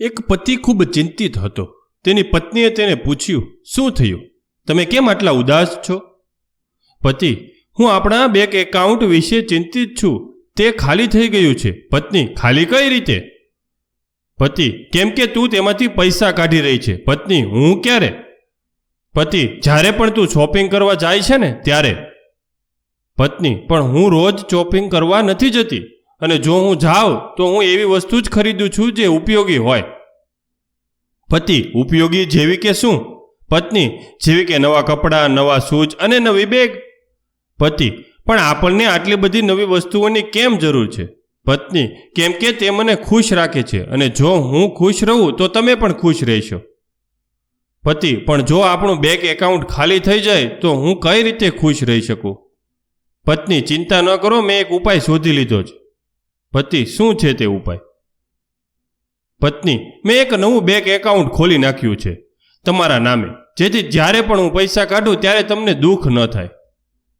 એક પતિ ખૂબ ચિંતિત હતો. તેની પત્નીએ તેને પૂછ્યું, શું થયું? તમે કેમ આટલા ઉદાસ છો? પતિ, હું આપણા બેંક એકાઉન્ટ વિશે ચિંતિત છું. તે ખાલી થઈ ગયું છે. પત્ની, ખાલી કઈ રીતે? પતિ, કેમ કે તું તેમાંથી પૈસા કાઢી રહી છે. પત્ની, હું ક્યારે? પતિ, જ્યારે પણ તું શોપિંગ કરવા જાય છે ને, ત્યારે. પત્ની, પણ હું રોજ શોપિંગ કરવા નથી જતી. અને જો હું જાઉં, તો હું એવી વસ્તુ જ ખરીદું છું જે ઉપયોગી હોય. પતિ, ઉપયોગી જેવી કે શું? પત્ની, જેવી કે નવા કપડાં, નવા શૂઝ અને નવી બેગ. પતિ, પણ આપણને આટલી બધી નવી વસ્તુઓની કેમ જરૂર છે? પત્ની, કેમ કે તે મને ખુશ રાખે છે અને જો હું ખુશ રહું, તો તમે પણ ખુશ રહેશો. પતિ, પણ જો આપણું બેંક એકાઉન્ટ ખાલી થઈ જાય, તો હું કઈ રીતે ખુશ રહી શકું? પત્ની, ચિંતા ન કરો, મેં એક ઉપાય શોધી લીધો છે. પતિ, શું છે તે ઉપાય? પત્ની, મેં એક નવું બેંક એકાઉન્ટ ખોલી નાખ્યું છે, તમારા નામે. જેથી જ્યારે પણ હું પૈસા કાઢું, ત્યારે તમને દુઃખ ન થાય.